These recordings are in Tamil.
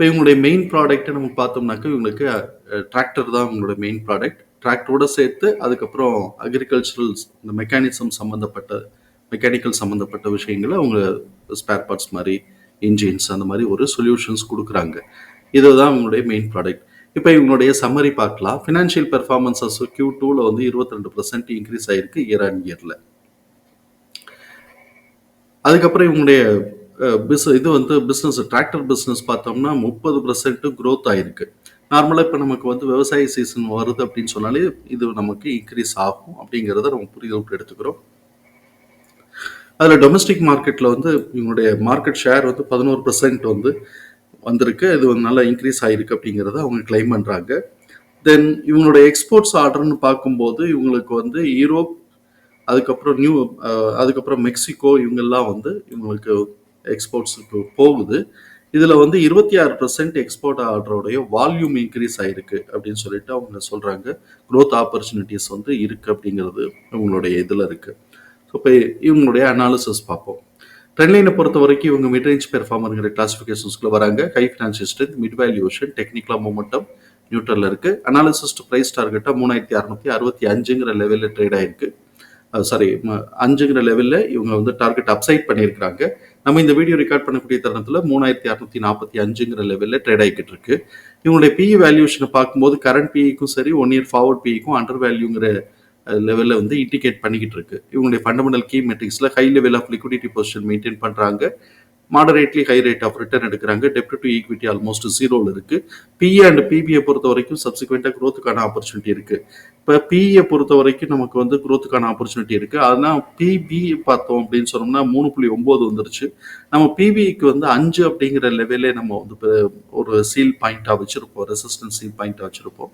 இப்போ இவங்களுடைய மெயின் ப்ராடக்ட்டை நம்ம பார்த்தோம்னாக்க இவங்களுக்கு டிராக்டர் தான் இவங்களோட மெயின் ப்ராடக்ட் டிராக்டரோட சேர்த்து அதுக்கப்புறம் அக்ரிகல்ச்சரல் இந்த மெக்கானிசம் சம்மந்தப்பட்ட மெக்கானிக்கல் சம்மந்தப்பட்ட விஷயங்களை அவங்க ஸ்பேர் பார்ட்ஸ் மாதிரி இன்ஜின்ஸ் அந்த மாதிரி ஒரு சொல்யூஷன்ஸ் கொடுக்குறாங்க. இதுதான் இவங்களுடைய மெயின் ப்ராடக்ட் இப்போ இவங்களுடைய சம்மரி பார்க்கலாம். ஃபினான்ஷியல் பெர்ஃபார்மன்ஸஸ் கியூ டூவில் வந்து இருபத்தி ரெண்டு பர்சன்ட் இன்க்ரீஸ் ஆயிருக்கு இயர் ஆன் இயரில் அதுக்கப்புறம் இவங்களுடைய பிஸ் இது வந்து பிஸ்னஸ் டிராக்டர் பிஸ்னஸ் பார்த்தோம்னா முப்பது பர்சன்ட் க்ரோத் ஆயிருக்கு. நார்மலாக இப்போ நமக்கு வந்து விவசாய சீசன் வருது அப்படின்னு சொன்னாலே இது நமக்கு இன்க்ரீஸ் ஆகும் அப்படிங்கிறத நம்ம புரிதலுக்கு எடுத்துக்கிறோம். அதில் டொமஸ்டிக் மார்க்கெட்டில் வந்து இவங்களுடைய மார்க்கெட் ஷேர் வந்து பதினோரு பர்சன்ட் வந்து வந்திருக்கு. இது வந்து நல்லா இன்க்ரீஸ் ஆகிருக்கு அப்படிங்கிறத அவங்க கிளைம் பண்ணுறாங்க தென் இவங்களுடைய எக்ஸ்போர்ட்ஸ் ஆர்டர்னு பார்க்கும்போது இவங்களுக்கு வந்து யூரோப் அதுக்கப்புறம் நியூ அதுக்கப்புறம் மெக்சிகோ இவங்கெல்லாம் வந்து இவங்களுக்கு எக்ஸ்போர்ட்ஸுக்கு போகுது. இதில் வந்து இருபத்தி ஆறு பர்சன்ட் எக்ஸ்போர்ட் ஆர்டருடைய வால்யூம் இன்க்ரீஸ் ஆயிருக்கு அப்படின்னு சொல்லிட்டு அவங்க சொல்கிறாங்க க்ரோத் ஆப்பர்ச்சுனிட்டிஸ் வந்து இருக்குது அப்படிங்கிறது இவங்களுடைய இதில் இருக்குது ஸோ இப்போ இவங்களுடைய அனாலிசிஸ் பார்ப்போம். ட்ரெண்ட்லைனை பொறுத்த வரைக்கும் இவங்க மிட்ரேஞ்ச் பெர்ஃபார்மருங்கிற கிளாசிஃபிகேஷன்ஸ்க்குள்ள வராங்க. High financial strength mid valuation டெக்னிக்கலாக மூமெண்டம் நியூட்ரலில் இருக்குது அனாலிசிஸ் ப்ரைஸ் டார்கெட்டாக மூணாயிரத்தி அறுநூத்தி அறுபத்தி அஞ்சுங்கிற லெவலில் ட்ரேட் ஆயிருக்கு. சாரி அஞ்சுங்கிற லெவலில் இவங்க வந்து டார்கெட் அப்சைட் பண்ணியிருக்கிறாங்க. நம்ம இந்த வீடியோ ரெக்கார்ட் பண்ணக்கூடிய தருணத்தில் மூணாயிரத்தி அறுநூத்தி நாற்பத்தி அஞ்சுங்கிற லெவலில் ட்ரேட் ஆகிக்கிட்டு இருக்கு. இவங்களுடைய பிஇ வேல்யூஷனை பார்க்கும்போது கரண்ட் பிஇக்கும் சரி ஒன் இயர் ஃபார்வர்ட் பிஇக்கும் அண்டர் வேல்யூங்கிற லெவலில் வந்து இண்டிகேட் பண்ணிக்கிட்டு இருக்கு. இவங்களுடைய fundamental key மெட்ரிக்ஸில் high level of liquidity position maintain பண்ணுறாங்க moderately high rate of return எடுக்கிறாங்க. டெப்ட் டு ஈக்விட்டி ஆல்மோஸ்ட் ஜீரோவில் இருக்குது பிஏ அண்ட் பிபிஐ பொறுத்த வரைக்கும் சப்சிக்வெண்ட்டாக க்ரோத்துக்கான ஆப்பர்ச்சுனிட்டி இருக்கு. இப்போ பிஇயை பொறுத்த வரைக்கும் நமக்கு வந்து க்ரோத்துக்கான ஆப்பர்ச்சுனிட்டி இருக்கு. அதனால் பிபி பார்த்தோம் அப்படின்னு சொன்னோம்னா மூணு புள்ளி ஒம்பது வந்துருச்சு. நம்ம பிபிக்கு வந்து அஞ்சு அப்படிங்கிற லெவலே நம்ம வந்து ஒரு சீல் பாயிண்ட்டாக வச்சிருப்போம். ரெசிஸ்டன்ஸ் சீல் பாயிண்ட்டாக வச்சிருப்போம்.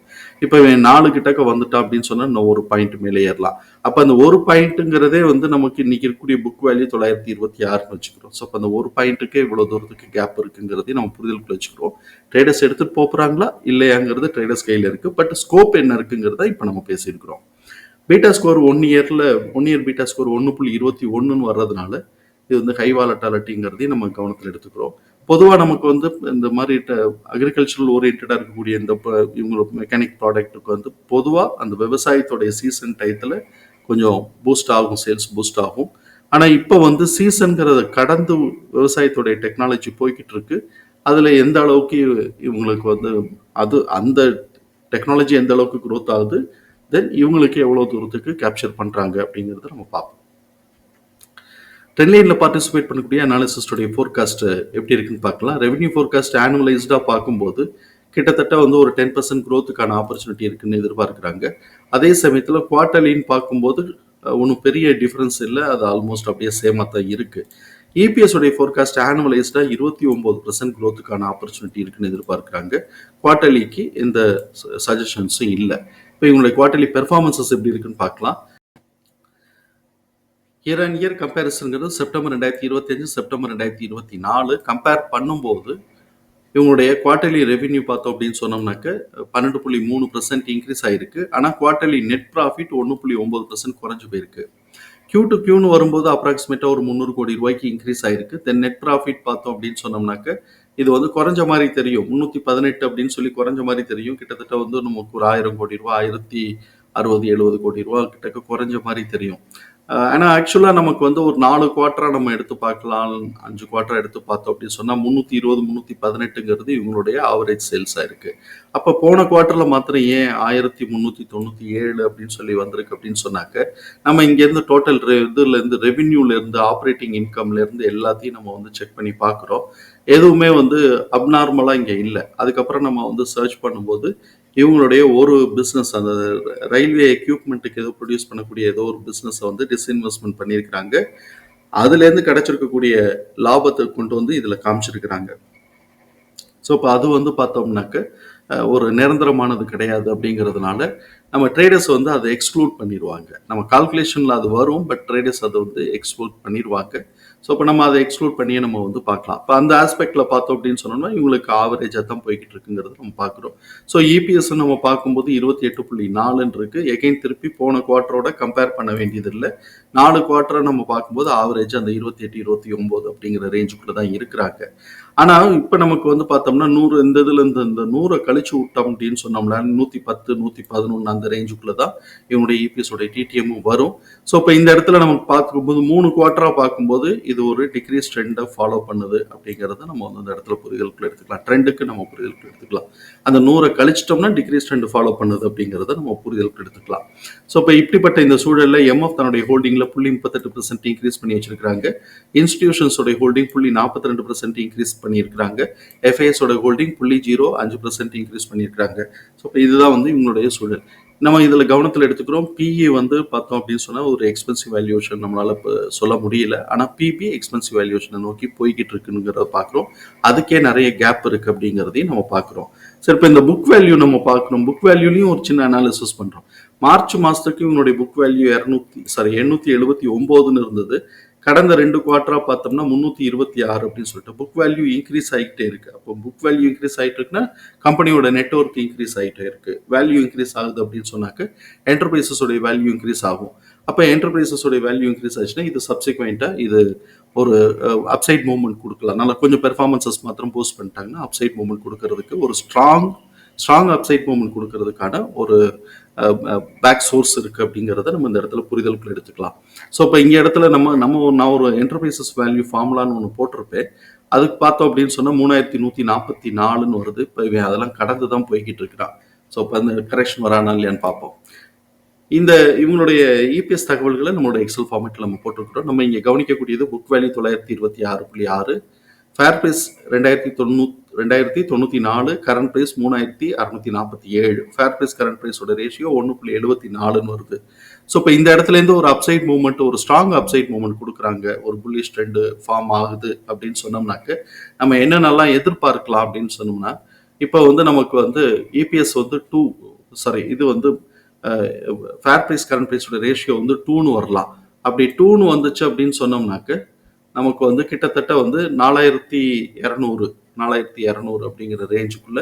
இப்போ நாலு கிட்டக்க வந்துட்டா அப்படின்னு சொன்னால் இன்னும் ஒரு பாயிண்ட் மேலே ஏறலாம். அப்போ அந்த ஒரு பாயிண்ட்டுங்கிறதே வந்து நமக்கு இன்னைக்கு இருக்கக்கூடிய புக் வேல்யூ தொள்ளாயிரத்தி இருபத்தி ஆறுன்னு வச்சுக்கிறோம். ஸோ அப்போ அந்த ஒரு பாயிண்ட்டுக்கே இவ்வளோ தூரத்துக்கு கேப் இருக்குங்கிறதையும் நம்ம புரிதலுக்குள்ள வச்சுக்கிறோம். ட்ரேடர்ஸ் எடுத்துகிட்டு போகிறாங்களா இல்லையாங்கிறது ட்ரேடர்ஸ் கையில் இருக்குது பட் ஸ்கோப் என்ன இருக்குங்கிறத இப்போ நம்ம பேசியிருக்கிறோம். பீட்டா ஸ்கோர் ஒன் இயரில் ஒன் இயர் பீட்டா ஸ்கோர் ஒன்று புள்ளி இருபத்தி ஒன்றுன்னு வர்றதுனால இது வந்து ஹை வாலட்டாலிட்டிங்கிறதையும் நம்ம கவனத்தில் எடுத்துக்கிறோம். பொதுவாக நமக்கு வந்து இந்த மாதிரி அக்ரிகல்ச்சரல் ஓரியன்டாக இருக்கக்கூடிய இந்த இவங்களோட மெக்கானிக் ப்ராடக்ட்டுக்கு வந்து பொதுவாக அந்த விவசாயத்தோடைய சீசன் டயத்தில் கொஞ்சம் பூஸ்ட் ஆகும் சேல்ஸ் பூஸ்ட் ஆகும். ஆனால் இப்போ வந்து சீசன்கிறத கடந்து விவசாயத்துடைய டெக்னாலஜி போய்கிட்டு இருக்கு. அதில் எந்த அளவுக்கு இவங்களுக்கு வந்து அது அந்த டெக்னாலஜி எந்த அளவுக்கு க்ரோத் ஆகுது தென் இவங்களுக்கு எவ்வளோ தூரத்துக்கு கேப்சர் பண்ணுறாங்க அப்படிங்கிறத நம்ம பார்ப்போம். டென்லைனில் பார்ட்டிசிபேட் பண்ணக்கூடிய அனாலிசிஸ்டுடைய ஃபோர்காஸ்ட் எப்படி இருக்குன்னு பார்க்கலாம். ரெவன்யூ ஃபோர்காஸ்ட் ஆனுவலைஸ்டாக பார்க்கும்போது கிட்டத்தட்ட வந்து ஒரு டென் பர்சன்ட் க்ரோத்துக்கான ஆப்பர்ச்சுனிட்டி இருக்குன்னு எதிர்பார்க்குறாங்க. அதே சமயத்தில் குவார்டர்லின்னு பார்க்கும்போது ஒன்றும் பெரிய டிஃப்ரென்ஸ் இல்லை. அது ஆல்மோஸ்ட் அப்படியே சேமாக தான் இருக்குது இபிஎஸ் உடைய ஃபோர்காஸ்ட் ஆனுவலைஸ்டாக இருபத்தி ஒம்பது பர்சன்ட் க்ரோத்துக்கான ஆப்பர்ச்சுனிட்டி இருக்குன்னு எதிர்பார்க்குறாங்க. குவார்டர்லிக்கு எந்த சஜஷன்ஸும் இல்லை. இப்போ இவங்களுடைய குவார்டர்லி பெர்ஃபார்மன்சஸ் எப்படி இருக்குன்னு பார்க்கலாம். இயர் அண்ட் இயர் கம்பேரிசனுங்கிறது செப்டம்பர் ரெண்டாயிரத்தி இருபத்தஞ்சு செப்டம்பர் ரெண்டாயிரத்தி இருபத்தி நாலு. கம்பேர் பண்ணும்போது இவங்களுடைய குவார்டர்லி ரெவென்யூ பார்த்தோம் அப்படின்னு சொன்னோம்னாக்க பன்னெண்டு புள்ளி மூணு பர்சன்ட் இன்க்ரீஸ் ஆயிருக்கு. ஆனால் குவார்டர்லி நெட் ப்ராஃபிட் ஒன்று புள்ளி ஒன்பது பர்சன்ட் குறைஞ்சு போயிருக்கு. கியூ டு கியூன்னு வரும்போது அப்ராக்சிமேட்டாக ஒரு முந்நூறு கோடி ரூபாய்க்கு இன்க்ரீஸ் ஆயிருக்கு. தென் நெட் ப்ராஃபிட் பார்த்தோம் அப்படின்னு சொன்னோம்னாக்க இது வந்து குறைஞ்ச மாதிரி தெரியும். முந்நூற்றி பதினெட்டு அப்படின்னு சொல்லி குறைஞ்ச மாதிரி தெரியும். கிட்டத்தட்ட வந்து நமக்கு ஒரு ஆயிரம் கோடி ரூபா ஆயிரத்தி அறுபது எழுபது கோடி ரூபா கிட்டக்க குறைஞ்ச மாதிரி தெரியும். ஆனால் ஆக்சுவலாக நமக்கு வந்து ஒரு நாலு குவார்ட்டராக நம்ம எடுத்து பார்க்கலாம் அஞ்சு குவார்ட்டர் எடுத்து பார்த்தோம் அப்படின்னு சொன்னால் முந்நூற்றி இருபது முந்நூற்றி பதினெட்டுங்கிறது இவங்களுடைய ஆவரேஜ் சேல்ஸாக இருக்குது அப்போ போன குவார்ட்டரில் மாத்திரம் ஏன் ஆயிரத்தி முந்நூற்றி தொண்ணூற்றி ஏழு அப்படின்னு சொல்லி வந்திருக்கு அப்படின்னு சொன்னாக்க நம்ம இங்கேருந்து டோட்டல் ரெ இதுலேருந்து ரெவின்யூலேருந்து ஆப்ரேட்டிங் இன்கம்லேருந்து எல்லாத்தையும் நம்ம வந்து செக் பண்ணி பார்க்குறோம். எதுவுமே வந்து அப்நார்மலாக இங்கே இல்லை. அதுக்கப்புறம் நம்ம வந்து சர்ச் பண்ணும்போது இவங்களுடைய ஒரு பிஸ்னஸ் அந்த ரயில்வே எக்யூப்மெண்ட்டுக்கு ஏதோ ப்ரொடியூஸ் பண்ணக்கூடிய ஏதோ ஒரு பிஸ்னஸை வந்து டிஸ்இன்வெஸ்ட்மெண்ட் பண்ணியிருக்கிறாங்க. அதுலேருந்து கிடைச்சிருக்கக்கூடிய லாபத்தை கொண்டு வந்து இதில் காமிச்சிருக்கிறாங்க. ஸோ இப்போ அது வந்து பார்த்தோம்னாக்க ஒரு நிரந்தரமானது கிடையாது அப்படிங்கிறதுனால நம்ம ட்ரேடர்ஸ் வந்து அதை எக்ஸ்க்ளூட் பண்ணிடுவாங்க. நம்ம கால்குலேஷனில் அது வரும் பட் ட்ரேடர்ஸ் அதை வந்து எக்ஸ்க்ளூட் பண்ணிடுவாங்க. ஸோ இப்போ நம்ம அதை எக்ஸ்க்ளூட் பண்ணியே நம்ம வந்து பார்க்கலாம். இப்போ அந்த ஆஸ்பெக்டில் பார்த்தோம் அப்படின்னு சொன்னோம்னா இவங்களுக்கு ஆவரேஜாக தான் போய்கிட்டு இருக்குங்கிறது நம்ம பார்க்குறோம். ஸோ இபிஎஸ் நம்ம பார்க்கும்போது இருபத்தி எட்டு புள்ளி நாலுன்னு இருக்குது எகைன் திருப்பி போன குவார்ட்டரோட கம்பேர் பண்ண வேண்டியதில்லை. நாலு குவார்ட்டரை நம்ம பார்க்கும்போது ஆவரேஜ் அந்த இருபத்தி எட்டு இருபத்தி ஒம்பது அப்படிங்கிற ரேஞ்சுக்குள்ளே தான் இருக்கிறாங்க. ஆனால் இப்போ நமக்கு வந்து பார்த்தோம்னா நூறு இந்த இதில் இந்த இந்த நூறை கழிச்சு விட்டோம் அப்படின்னு சொன்னோம்னா நூற்றி பத்து நூற்றி பதினொன்று அந்த ரேஞ்சுக்குள்ள தான் இவனுடைய இபிஎஸ் உடைய டிடிஎம்மும் வரும். ஸோ இப்போ இந்த இடத்துல நமக்கு பார்க்கும்போது மூணு குவார்ட்டராக பார்க்கும்போது இது ஒரு டிக்ரீஸ் ட்ரெண்டை ஃபாலோ பண்ணுது அப்படிங்கிறத நம்ம வந்து அந்த இடத்துல புரிதலுக்குள்ள எடுத்துக்கலாம். ட்ரெண்டுக்கு நம்ம புரிதலுக்கு எடுத்துக்கலாம். அந்த நூறை கழிச்சிட்டோம்னா டிக்ரீஸ் ட்ரெண்ட் ஃபாலோ பண்ணுது அப்படிங்கிறத நம்ம புரிதலுக்கு எடுத்துக்கலாம். ஸோ இப்போ இப்படிப்பட்ட இந்த சூழலில் எம்எஃப் தன்னுடைய ஹோல்டிங்கில் புள்ளி முப்பத்தெட்டு பர்சன்ட் இன்க்ரீஸ் பண்ணி வச்சிருக்காங்க இன்ஸ்டிடியூஷன்ஸோடைய ஹோல்டிங் புள்ளி நாற்பத்தி ரெண்டு பர்சன்ட் இன்க்ரீஸ் பண்ணியிருக்கிறாங்க எஃப்ஐஎஸோட ஹோல்டிங் புள்ளி ஜீரோ அஞ்சு பர்சன்ட் இன்க்ரீஸ் பண்ணியிருக்காங்க ஸோ இப்போ இதுதான் வந்து இவங்களுடைய சூழல். நம்ம இதில் கவனத்தில் எடுத்துக்கிறோம். பிஇ வந்து பார்த்தோம் அப்படின்னு சொன்னால் ஒரு எக்ஸ்பென்சிவ் வேல்யூஷன் நம்மளால் இப்போ சொல்ல முடியல. ஆனால் பிபி எக்ஸ்பென்சிவ் வேல்யூஷனை நோக்கி போய்கிட்டு இருக்குங்கிறத பார்க்குறோம் அதுக்கே நிறைய கேப் இருக்குது அப்படிங்கிறதையும் நம்ம பார்க்குறோம் சரி இப்போ இந்த புக் வேல்யூ நம்ம பார்க்கணும் புக் வேல்யூலையும் ஒரு சின்ன அனாலிசிஸ் பண்ணுறோம் மார்ச் மாதத்துக்கு இவனுடைய புக் வேல்யூ இரநூத்தி சாரி எண்ணூற்றி எழுபத்தி ஒம்போதுன்னு இருந்தது. கடந்த ரெண்டு குவார்ட்டராக பார்த்தோம்னா முந்நூற்றி இருபத்தி ஆறு அப்படின்னு சொல்லிட்டு புக் வேல்யூ இன்க்ரீஸ் ஆகிட்டே இருக்கு. அப்போ புக் வேல்யூ இன்க்ரீஸ் ஆகிட்டு இருக்குன்னா கம்பெனியோட நெட்ஒர்க் இன்க்ரீஸ் ஆகிட்டே இருக்கு. வேல்யூ இன்க்ரீஸ் ஆகுது அப்படின்னு சொன்னாக்க என்டர்பிரைசஸோடைய வேல்யூ இன்க்ரீஸ் ஆகும். அப்போ என்டர்பிரைசஸோடைய வேல்யூ இன்க்ரீஸ் ஆச்சுன்னா இது சப்சிக்வெண்ட்டாக இது ஒரு அப்சைட் மூவ்மெண்ட் கொடுக்கலாம். நல்லா கொஞ்சம் பெர்ஃபார்மன்சஸ் மாத்திரம் போஸ்ட் பண்ணிட்டாங்கன்னா அப்சைட் மூவ்மெண்ட் கொடுக்கறதுக்கு ஒரு ஸ்ட்ராங் ஸ்ட்ராங் அப்சைட் மூவ்மெண்ட் கொடுக்கறதுக்கான ஒரு பேக் சோர்ஸ் இருக்கு அப்படிங்கிறத நம்ம இந்த இடத்துல புரிதலுக்குள்ள எடுத்துக்கலாம். ஸோ இப்போ இங்கே இடத்துல நம்ம நம்ம ஒரு- நான் ஒரு என்டர்பிரைசஸ் வேல்யூ ஃபார்முலான்னு ஒன்று போட்டிருப்பேன். அதுக்கு பார்த்தோம் அப்படின்னு சொன்னால் மூணாயிரத்தி நூற்றி நாற்பத்தி நாலுன்னு வருது. இப்போ இவன் அதெல்லாம் கடந்து தான் போய்கிட்டு இருக்கிறான். ஸோ இப்போ அந்த கரெக்ஷன் வரானா இல்லையான்னு பார்ப்போம். இந்த இவங்களுடைய இபிஎஸ் தகவல்களை நம்மளோட எக்ஸல் ஃபார்மேட்டில் நம்ம போட்டிருக்கிறோம். நம்ம இங்கே கவனிக்கக்கூடியது புக் வேல்யூ தொள்ளாயிரத்தி இருபத்தி ஆறு புள்ளி ஆறு. ஃபேர் ப்ரைஸ் ரெண்டாயிரத்தி தொண்ணூ ரெண்டாயிரத்தி தொண்ணூற்றி நாலு கரண்ட் ப்ரைஸ் மூணாயிரத்தி அறுநூத்தி நாற்பத்தி ஏழு. ஃபேர் ப்ரைஸ் கரண்ட் ப்ரைஸோட ரேஷியோ ஒன்று புள்ளி எழுபத்தி நாலுன்னு வருது. ஸோ இப்போ இந்த இடத்துலேருந்து ஒரு அப்சைட் மூவ்மெண்ட் ஒரு ஸ்ட்ராங் அப்சைட் மூவ்மெண்ட் கொடுக்குறாங்க. ஒரு புல்லிஷ் ட்ரெண்டு ஃபார்ம் ஆகுது அப்படின்னு சொன்னோம்னாக்க நம்ம என்னென்னலாம் எதிர்பார்க்கலாம் அப்படின்னு சொன்னோம்னா இப்போ வந்து நமக்கு வந்து இபிஎஸ் வந்து டூ சாரி இது வந்து ஃபேர் ப்ரைஸ் கரண்ட் ப்ரைஸோட ரேஷியோ வந்து டூன்னு வரலாம். அப்படி டூன்னு வந்துச்சு அப்படின்னு சொன்னோம்னாக்க நமக்கு வந்து கிட்டத்தட்ட வந்து நாலாயிரத்தி இரநூறு நாலாயிரத்தி இரநூறு அப்படிங்கிற ரேஞ்சுக்குள்ள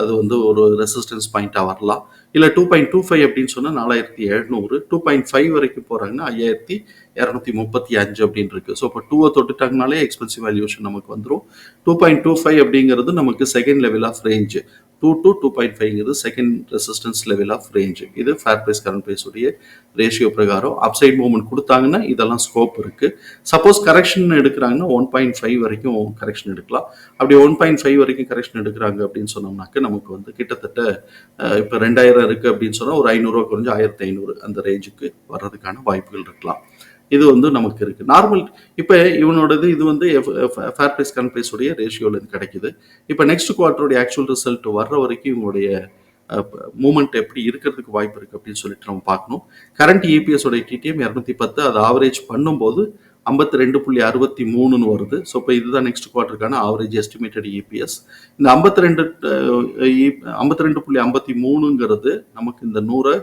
அது வந்து ஒரு ரெசிஸ்டன்ஸ் பாயிண்ட்டாக வரலாம். இல்லை டூ பாயிண்ட் டூ ஃபைவ் அப்படின்னு சொன்னால் நாலாயிரத்தி எழுநூறு டூ பாயிண்ட் ஃபைவ் வரைக்கும் போகிறாங்கன்னா ஐயாயிரத்தி இரநூத்தி முப்பத்தி அஞ்சு அப்படின்னு இருக்கு. ஸோ இப்போ டூவை தொட்டுட்டாங்கனாலே எக்ஸ்பென்சிவ் வேல்யூஷன் நமக்கு வந்துடும் டூ பாயிண்ட் டூ ஃபைவ் அப்படிங்கிறது நமக்கு second level of range two to two point ஃபைவ்ங்கிறது second resistance level of range இது ஃபேர் ப்ரைஸ் கரண்ட் ப்ரைஸ் உடைய ரேஷியோ பிரகாரம் அப்சைட் மூவ்மெண்ட் கொடுத்தாங்கன்னா இதெல்லாம் ஸ்கோப் இருக்கு. சப்போஸ் கரெக்ஷன் எடுக்கிறாங்கன்னா ஒன் பாயிண்ட் ஃபைவ் வரைக்கும் கரெக்ஷன் எடுக்கலாம். அப்படி ஒன் பாயிண்ட் ஃபைவ் வரைக்கும் கரெக்ஷன் எடுக்கிறாங்க அப்படின்னு சொன்னோம்னாக்க நமக்கு வந்து கிட்டத்தட்ட இப்போ ரெண்டாயிரம் இருக்கு அப்படின்னு சொன்னால் ஒரு ஐநூறுரூவா குறைஞ்சு ஆயிரத்தி ஐநூறு அந்த ரேஞ்சுக்கு வர்றதுக்கான வாய்ப்புகள் இருக்கலாம். இது வந்து நமக்கு இருக்குது நார்மல் இப்போ இவனோடது இது வந்து ஃபேர் ப்ரைஸ் கரண்ட் ப்ரைஸ் ரேஷியோவில் கிடைக்குது. இப்போ நெக்ஸ்ட் குவார்ட்டருடைய ஆக்சுவல் ரிசல்ட் வர்ற வரைக்கும் இவங்களுடைய மூமெண்ட் எப்படி இருக்கிறதுக்கு வாய்ப்பு இருக்குது அப்படின்னு சொல்லிட்டு நம்ம பார்க்கணும். கரண்ட் இபிஎஸ் உடைய டிடிஎம் இரநூத்தி பத்து அது ஆவரேஜ் பண்ணும்போது ஐம்பத்தி ரெண்டு புள்ளி அறுபத்தி மூணுன்னு வருது. ஸோ இப்போ இதுதான் நெக்ஸ்ட் குவார்ட்டருக்கான ஆவரேஜ் எஸ்டிமேட்டட் இபிஎஸ் இந்த ஐம்பத்தி ரெண்டு ஐம்பத்தி ரெண்டு புள்ளி ஐம்பத்தி மூணுங்கிறது நமக்கு இந்த நூறை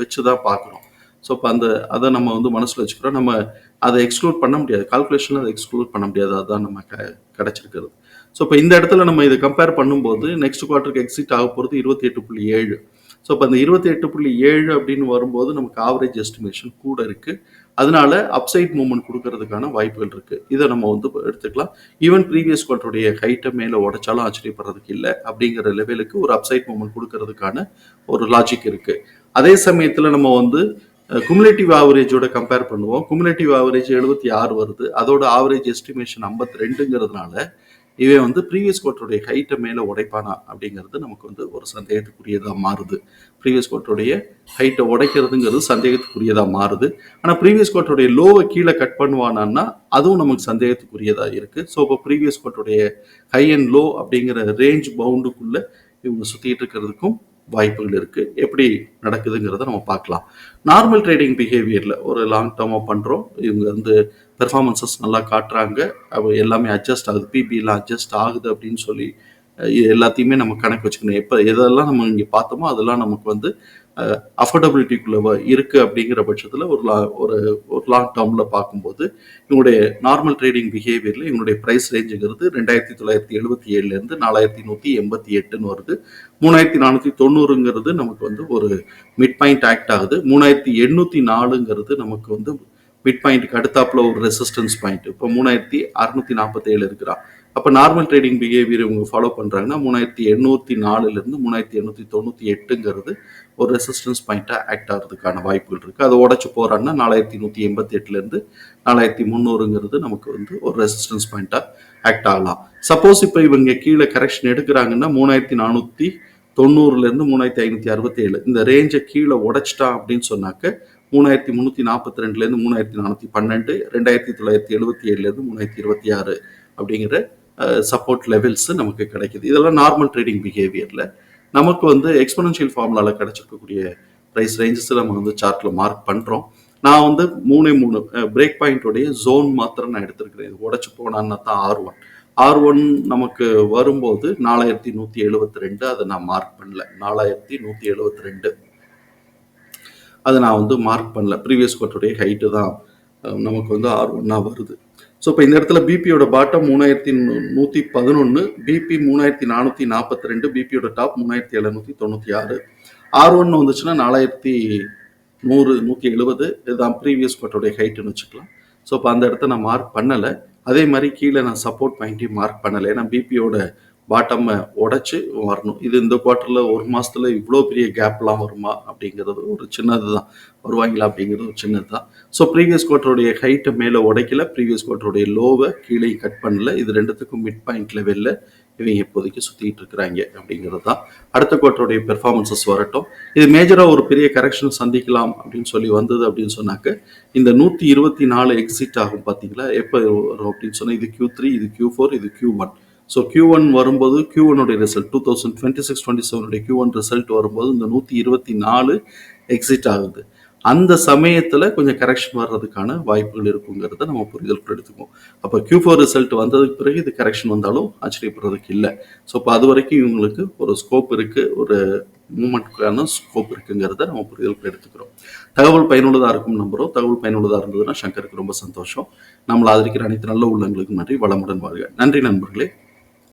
வச்சு தான் பார்க்குறோம் ஸோ இப்போ அந்த அதை நம்ம வந்து மனசில் வச்சுக்கிறோம். நம்ம அதை எக்ஸ்க்ளூட் பண்ண முடியாது. கால்குலேஷனில் அதை எக்ஸ்க்ளூட் பண்ண முடியாது. அதுதான் நம்ம க கிடச்சிருக்கிறது. ஸோ இப்போ இந்த இடத்துல நம்ம இதை கம்பேர் பண்ணும்போது நெக்ஸ்ட் குவார்ட்டருக்கு எக்ஸிட் ஆக போகிறது இருபத்தி எட்டு புள்ளி ஏழு. ஸோ இப்போ அந்த இருபத்தி எட்டு புள்ளி ஏழு அப்படின்னு வரும்போது நமக்கு ஆவரேஜ் எஸ்டிமேஷன் கூட இருக்குது அதனால அப்சைட் மூவ்மெண்ட் கொடுக்கறதுக்கான வாய்ப்புகள் இருக்குது இதை நம்ம வந்து எடுத்துக்கலாம். ஈவன் ப்ரீவியஸ் குவார்ட்டருடைய ஹைட்டை மேலே உடைச்சாலும் ஆச்சரியப்படுறதுக்கு இல்லை அப்படிங்கிற லெவலுக்கு ஒரு அப்சைட் மூவ்மெண்ட் கொடுக்கறதுக்கான ஒரு லாஜிக் இருக்குது அதே சமயத்தில் நம்ம வந்து குமுலேட்டிவ் ஆவரேஜோட கம்பேர் பண்ணுவோம். குமுலேட்டிவ் ஆவரேஜ் எழுபத்தி ஆறு வருது. அதோட ஆவரேஜ் எஸ்டிமேஷன் ஐம்பத்தி ரெண்டுங்கிறதுனால இவன் வந்து ப்ரீவியஸ் குவார்ட்டருடைய ஹைட்டை மேலே உடைப்பானா அப்படிங்கிறது நமக்கு வந்து ஒரு சந்தேகத்துக்குரியதாக மாறுது. ப்ரீவியஸ் குவார்ட்டருடைய ஹைட்டை உடைக்கிறதுங்கிறது சந்தேகத்துக்குரியதாக மாறுது. ஆனால் ப்ரீவியஸ் குவார்ட்டருடைய லோவை கீழே கட் பண்ணுவானான்னா அதுவும் நமக்கு சந்தேகத்துக்குரியதாக இருக்குது ஸோ இப்போ ப்ரீவியஸ் குவார்ட்டருடைய ஹை அண்ட் லோ அப்படிங்கிற ரேஞ்ச் பவுண்டுக்குள்ளே இவங்க சுற்றிட்டு இருக்கிறதுக்கும் வாய்ப்புகள் இருக்குது எப்படி நடக்குதுங்கிறத நம்ம பார்க்கலாம். நார்மல் ட்ரேடிங் பிஹேவியரில் ஒரு லாங் டேர்மாக பண்ணுறோம் இவங்க வந்து பெர்ஃபார்மன்சஸ் நல்லா காட்டுறாங்க. அவ எல்லாமே அட்ஜஸ்ட் ஆகுது. பிபிலாம் அட்ஜஸ்ட் ஆகுது அப்படின்னு சொல்லி எல்லாத்தையுமே நம்ம கணக்கு வச்சுக்கணும். எப்போ எதெல்லாம் நம்ம இங்கே பார்த்தோமோ அதெல்லாம் நமக்கு வந்து அஃபோர்டபிலிட்டிக்குள்ள இருக்குது அப்படிங்கிற பட்சத்தில் ஒரு லா ஒரு ஒரு லாங் டேர்மில் பார்க்கும்போது இவங்களுடைய நார்மல் ட்ரேடிங் பிஹேவியரில் இவங்களுடைய ப்ரைஸ் ரேஞ்சுங்கிறது ரெண்டாயிரத்தி தொள்ளாயிரத்தி எழுபத்தி ஏழுலேருந்து நாலாயிரத்தி நூற்றி எண்பத்தி எட்டுன்னு வருது. மூணாயிரத்தி நானூற்றி தொண்ணூறுங்கிறது நமக்கு வந்து ஒரு மிட் பாயிண்ட் ஆக்ட் ஆகுது. மூணாயிரத்தி எண்ணூற்றி நாலுங்கிறது நமக்கு வந்து மிட் பாயிண்ட்டுக்கு அடுத்தாப்புல ஒரு ரெசிஸ்டன்ஸ் பாயிண்ட் இப்போ மூணாயிரத்தி அறுநூத்தி நாற்பத்தேழு இருக்கிறா. அப்போ நார்மல் ட்ரேடிங் பிஹேவியர் இவங்க ஃபாலோ பண்ணுறாங்கன்னா மூணாயிரத்தி எண்ணூற்றி நாலுலேருந்து மூணாயிரத்தி எண்ணூற்றி தொண்ணூற்றி எட்டுங்கிறது ஒரு ரெசிஸ்டன்ஸ் பாயிண்ட்டாக ஆக்ட் ஆகிறதுக்கான வாய்ப்புகள் இருக்குது அதை உடச்சி போகிறாங்கன்னா நாலாயிரத்தி நூற்றி எண்பத்தி எட்டுலேருந்து நாலாயிரத்தி முந்நூறுங்கிறது நமக்கு வந்து ஒரு ரெசிஸ்டன்ஸ் பாயிண்ட்டாக ஆக்ட் ஆகலாம். சப்போஸ் இப்போ இவங்க கீழே கரெக்ஷன் எடுக்கிறாங்கன்னா மூணாயிரத்தி நானூற்றி தொண்ணூறுலேருந்து மூணாயிரத்தி ஐநூற்றி அறுபத்தி ஏழு இந்த ரேஞ்சை கீழே உடைச்சிட்டா அப்படின்னு சொன்னாக்க மூணாயிரத்தி முந்நூற்றி நாற்பத்தி ரெண்டுலேருந்து மூணாயிரத்தி நானூற்றி பன்னெண்டு ரெண்டாயிரத்தி தொள்ளாயிரத்தி எழுபத்தி ஏழுலேருந்து மூணாயிரத்தி இருபத்தி ஆறு அப்படிங்கிற சப்போர்ட் லெவல்ஸ் நமக்கு கிடைக்குது. இதெல்லாம் நார்மல் ட்ரேடிங் பிஹேவியரில் நமக்கு வந்து எக்ஸ்பனன்ஷியல் ஃபார்முலாவில் கிடைச்சிருக்கக்கூடிய ப்ரைஸ் ரேஞ்சஸ் நம்ம வந்து சார்ட்டில் மார்க் பண்ணுறோம் நான் வந்து மூணு மூணு பிரேக் பாயிண்டோடைய ஜோன் மாத்திரம் நான் எடுத்திருக்கிறேன். இது உடச்சி போனான்னா தான் ஆர் ஒன் ஆர் ஒன் நமக்கு வரும்போது நாலாயிரத்தி நூற்றி எழுபத்தி ரெண்டு அதை நான் மார்க் பண்ணல. நாலாயிரத்தி நூற்றி எழுபத்தி ரெண்டு. அதை நான் வந்து மார்க் பண்ணல. ப்ரீவியஸ் குவார்ட்டருடைய ஹைட்டு தான் நமக்கு வந்து ஆர் ஒன்னாக வருது. ஸோ இப்போ இந்த இடத்துல பிபியோட பாட்டம் மூணாயிரத்தி நூற்றி பதினொன்று பிபி மூணாயிரத்தி நானூற்றி நாற்பத்தி ரெண்டு பிபியோட டாப் மூணாயிரத்தி எழுநூற்றி தொண்ணூற்றி ஆறு. ஆர் ஒன்று வந்துச்சுன்னா நாலாயிரத்தி நூறு நூற்றி எழுபது இதுதான் ப்ரீவியஸ் குவார்ட்டருடைய ஹைட்டுன்னு வச்சுக்கலாம். ஸோ இப்போ அந்த இடத்த நான் மார்க் பண்ணலை. அதே மாதிரி கீழே நான் சப்போர்ட் பாயிண்ட்டையும் மார்க் பண்ணலை. ஏன்னா பிபியோட பாட்டம்மை உடச்சி வரணும். இது இந்த குவார்ட்டரில் ஒரு மாதத்தில் இவ்வளோ பெரிய கேப்லாம் வருமா அப்படிங்கிறது ஒரு சின்னது தான் வருவாங்களா அப்படிங்கிறது ஒரு சின்னது தான் ஸோ ப்ரீவியஸ் குவார்ட்டருடைய ஹைட்டை மேலே உடைக்கல. ப்ரீவியஸ் குவார்ட்டருடைய லோவை கீழே கட் பண்ணல. இது ரெண்டுத்துக்கும் மிட் பாயிண்ட் லெவலில் இவங்க இப்போதைக்கு சுற்றிட்டு இருக்கிறாங்க அப்படிங்கிறது தான் அடுத்த குவார்ட்டருடைய பெர்ஃபார்மன்சஸ் வரட்டும். இது மேஜராக ஒரு பெரிய கரெக்ஷன் சந்திக்கலாம் அப்படின்னு சொல்லி வந்தது அப்படின்னு சொன்னாக்க இந்த நூற்றி இருபத்தி நாலு எக்ஸிட் ஆகும் பார்த்தீங்களா எப்போ வரும் அப்படின்னு சொன்னால் இது கியூ த்ரீ இது கியூ ஃபோர் இது Q one so Q one வரும்போது Q ஒனுடைய result two thousand twenty six twenty செவனுடைய Q one result வரும்போது இந்த நூற்றி இருபத்தி நாலு எக்ஸிட் ஆகுது. அந்த சமயத்தில் கொஞ்சம் கரெக்ஷன் வர்றதுக்கான வாய்ப்புகள் இருக்குங்கிறத நம்ம புரிதல் எடுத்துக்குவோம். அப்போ கியூ ஃபோர் ரிசல்ட் வந்ததுக்கு பிறகு இது கரெக்ஷன் வந்தாலும் ஆச்சரியப்படுறதுக்கு இல்லை. ஸோ இப்போ அது வரைக்கும் இவங்களுக்கு ஒரு ஸ்கோப் இருக்குது ஒரு மூமெண்ட்டுக்கான ஸ்கோப் இருக்குங்கிறத நம்ம புரிதலுக்கு எடுத்துக்கிறோம். தகவல் பயனுள்ளதாக இருக்கும் நம்புகிறோம் தகவல் பயனுள்ளதாக இருந்ததுன்னா சங்கருக்கு ரொம்ப சந்தோஷம். நம்மளை ஆதரிக்கிற அனைத்து நல்ல உள்ளங்களுக்கு நன்றி. வளமுடன் வாழ்க. நன்றி நண்பர்களே.